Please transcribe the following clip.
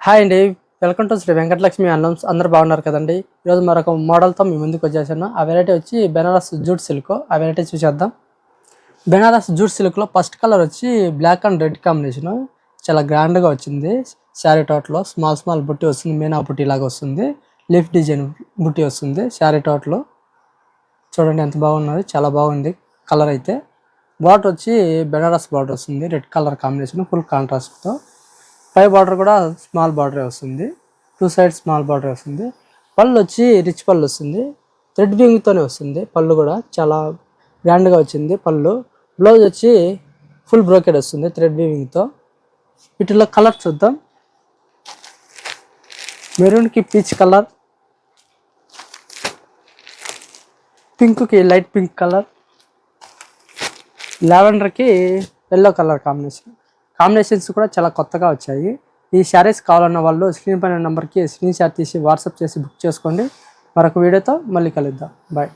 Hi అండి. Welcome to Shri Venkatalakshmi Annams. అందరూ బాగున్నారు కదండి? ఈరోజు మరొక మోడల్తో మీ ముందుకు వచ్చేసాను. ఆ వెరైటీ వచ్చి బెనారస్ జూట్ సిల్క్. ఆ వెరైటీ చూసేద్దాం. బెనారస్ జూట్ సిల్క్లో ఫస్ట్ కలర్ వచ్చి బ్లాక్ అండ్ రెడ్ కాంబినేషన్. చాలా గ్రాండ్గా వచ్చింది. శారీ టోట్లో స్మాల్ స్మాల్ బుట్టి వస్తుంది. మీనా బుట్టి లాగా వస్తుంది. లిఫ్ట్ డిజైన్ బుట్టి వస్తుంది శారీ టోట్లో. చూడండి ఎంత బాగున్నది. చాలా బాగుంది కలర్ అయితే. బార్డర్ వచ్చి బెనారస్ బార్డర్ వస్తుంది. Red colour combination. ఫుల్ కాంట్రాస్ట్తో. పై బార్డర్ కూడా స్మాల్ బార్డరే వస్తుంది. టూ సైడ్ స్మాల్ బార్డర్ వస్తుంది. పళ్ళు వచ్చి రిచ్ పళ్ళు వస్తుంది. థ్రెడ్ బింగ్తోనే వస్తుంది. పళ్ళు కూడా చాలా గ్రాండ్గా వచ్చింది పళ్ళు. బ్లౌజ్ వచ్చి ఫుల్ బ్రోకెడ్ వస్తుంది థ్రెడ్తో వీటిలో కలర్ చూద్దాం. మెరూన్కి పీచ్ కలర్. పింక్కి లైట్ పింక్ కలర్. లావెండర్కి ఎల్లో కలర్ కాంబినేషన్. కాంబినేషన్స్ కూడా చాలా కొత్తగా వచ్చాయి. ఈ శారీస్ కావాలన్న వాళ్ళు స్క్రీన్ పైన నెంబర్కి స్క్రీన్ షాట్ తీసి వాట్సాప్ చేసి బుక్ చేసుకోండి. మరొక వీడియోతో మళ్ళీ కలుద్దాం. బాయ్.